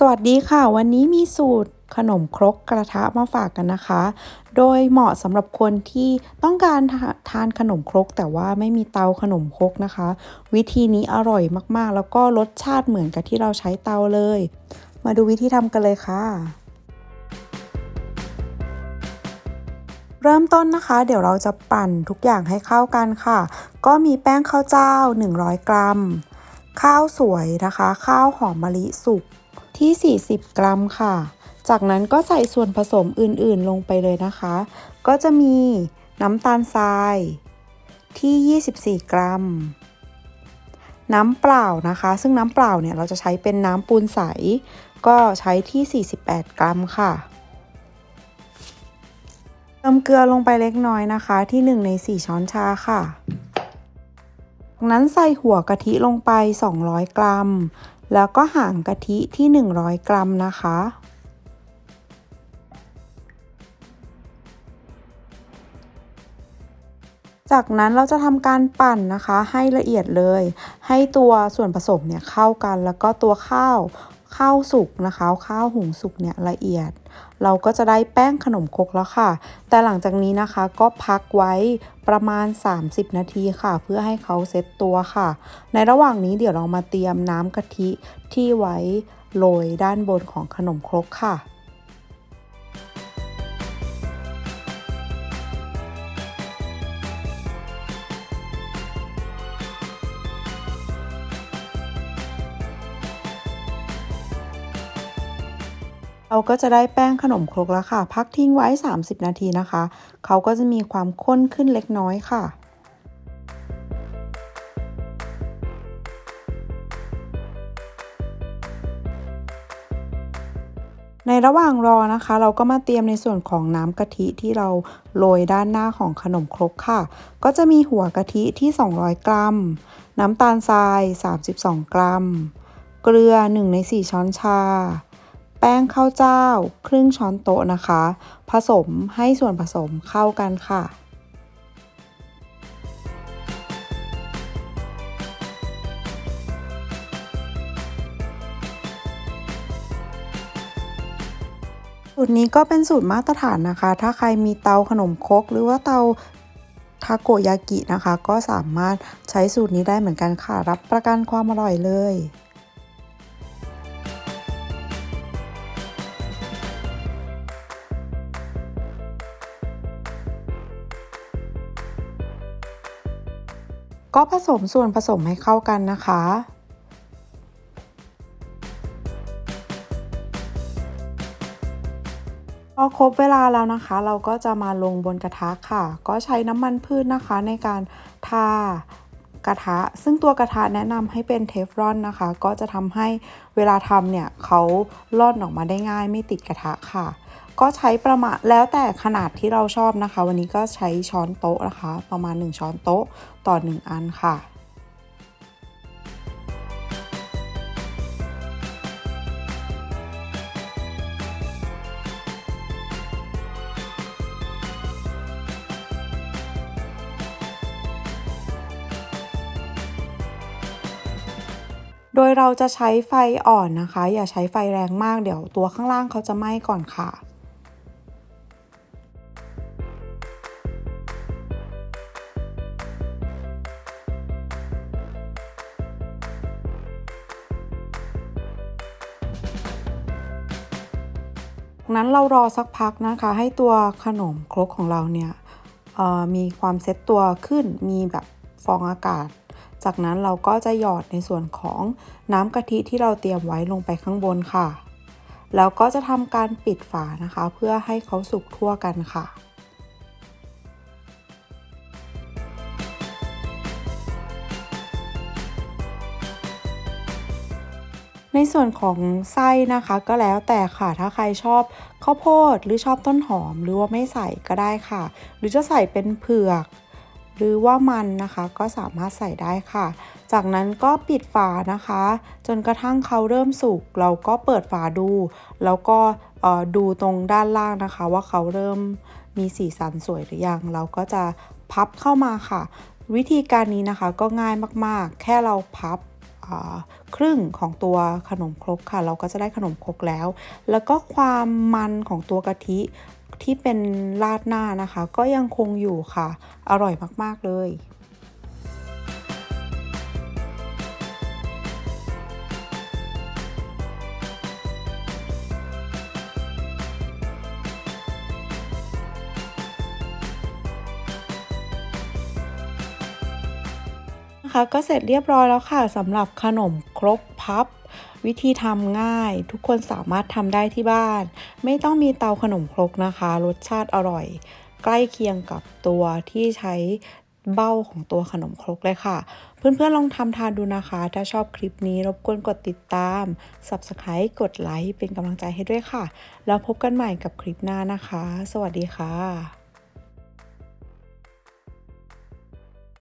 สวัสดีค่ะ วันนี้มีสูตรขนมครกกระทะมาฝากกันนะคะ โดยเหมาะสำหรับคนที่ต้องการทาทานขนมครก แต่ว่าไม่มีเตาขนมครกนะคะ วิธีนี้อร่อยมากๆ แล้วก็รสชาติเหมือนกับที่เราใช้เตาเลย มาดูวิธีทำกันเลยค่ะ เริ่มต้นนะคะ เดี๋ยวเราจะปั่นทุกอย่างให้เข้ากันค่ะ ก็มีแป้งข้าวเจ้า 100 กรัม ข้าวสวยนะคะ ข้าวหอมมะลิสุก ที่ 40 กรัมค่ะ จากนั้นก็ใส่ส่วนผสมอื่นๆลงไปเลยนะคะ ก็จะมีน้ำตาลทรายที่ 24 กรัม น้ำเปล่านะคะ ซึ่งน้ำเปล่าเนี่ยเราจะใช้เป็นน้ำปูนใส ก็ใช้ที่ 48 กรัมค่ะเติมเกลือลงไปเล็กน้อยนะคะที่ 1 ใน 4 ช้อนชาค่ะจากนั้นใส่หัวกะทิลงไป 200 กรัม แล้วก็ห่างกะทิที่ 100 กรัมนะคะ จากนั้นเราจะทำการปั่นนะคะ ให้ละเอียดเลย ให้ตัวส่วนผสมเนี่ยเข้ากัน แล้วก็ตัวข้าวข้าวสุกนะคะ ข้าวหุงสุกเนี่ยละเอียด เราก็จะได้แป้งขนมครกแล้วค่ะ แต่หลังจากนี้นะคะก็พักไว้ประมาณ 30 นาทีค่ะ เพื่อให้เขาเซตตัวค่ะ ในระหว่างนี้เดี๋ยวเรามาเตรียมน้ำกะทิที่ไว้โรยด้านบนของขนมครกค่ะ เราก็จะได้แป้งขนมครกแล้วค่ะ พักทิ้งไว้ 30 นาทีนะคะ เขาก็จะมีความข้นขึ้นเล็กน้อยค่ะในระหว่างรอนะคะ เราก็มาเตรียมในส่วนของน้ำกะทิที่เราโรยด้านหน้าของขนมครกค่ะ ก็จะมีหัวกะทิที่ 200 กรัม น้ำตาลทราย 32 กรัม เกลือ 1 ใน 4 ช้อนชา แป้งข้าวเจ้า ครึ่งช้อนโต๊ะนะคะ ผสมให้ส่วนผสมเข้ากันค่ะ สูตรนี้ก็เป็นสูตรมาตรฐานนะคะ ถ้าใครมีเตาขนมครกหรือว่าเตาทาโกยากินะคะ ก็สามารถใช้สูตรนี้ได้เหมือนกันค่ะ รับประกันความอร่อยเลย ก็ผสมส่วนผสมให้เข้ากันนะคะ พอครบเวลาแล้วนะคะ เราก็จะมาลงบนกระทะค่ะ ก็ใช้น้ำมันพืชนะคะในการทากระทะ ซึ่งตัวกระทะแนะนำให้เป็นเทฟลอนนะคะ ก็จะทำให้เวลาทำเนี่ยเขาล่อนออกมาได้ง่ายไม่ติดกระทะค่ะ ก็ใช้ประมาณแล้วแต่ขนาดที่เราชอบนะคะ วันนี้ก็ใช้ช้อนโต๊ะนะคะ ประมาณ 1 ช้อนโต๊ะต่อ 1 อันค่ะโดยเราจะใช้ไฟอ่อนนะคะ อย่าใช้ไฟแรงมากเดี๋ยวตัวข้างล่างเขาจะไหม้ก่อนค่ะ นั้นเรารอสักพักนะคะ ให้ตัวขนมครกของเราเนี่ยมีความเซ็ตตัวขึ้นมีแบบฟองอากาศ จากนั้นเราก็จะหยอดในส่วนของน้ำกะทิที่เราเตรียมไว้ลงไปข้างบนค่ะ แล้วก็จะทำการปิดฝานะคะ เพื่อให้เขาสุกทั่วกันค่ะ ในส่วนของไส้นะคะก็แล้วแต่ค่ะถ้าใครชอบข้าวโพดหรือชอบต้นหอม หรือว่าไม่ใส่ก็ได้ค่ะ หรือจะใส่เป็นเผือก หรือว่ามันนะคะก็สามารถใส่ได้ค่ะ จากนั้นก็ปิดฝานะคะ จนกระทั่งเขาเริ่มสุกเราก็เปิดฝาดู แล้วก็ดูตรงด้านล่างนะคะ ว่าเขาเริ่มมีสีสันสวยหรือยัง เราก็จะพับเข้ามาค่ะ วิธีการนี้นะคะก็ง่ายมากๆ แค่เราพับ ครึ่งของตัวขนมครกค่ะ เราก็จะได้ขนมครกแล้ว แล้วก็ความมันของตัวกะทิที่เป็นราดหน้านะคะ ก็ยังคงอยู่ค่ะ อร่อยมาก ๆ เลย ก็เสร็จเรียบร้อยแล้วค่ะสำหรับขนมครกพับ วิธีทำง่าย ทุกคนสามารถทำได้ที่บ้าน ไม่ต้องมีเตาขนมครกนะคะ รสชาติอร่อย ใกล้เคียงกับตัวที่ใช้เบ้าของตัวขนมครกเลยค่ะ เพื่อนๆลองทำทานดูนะคะ ถ้าชอบคลิปนี้รบกวนกดติดตาม Subscribe กดไลค์เป็นกำลังใจให้ด้วยค่ะ แล้วพบกันใหม่กับคลิปหน้านะคะ สวัสดีค่ะ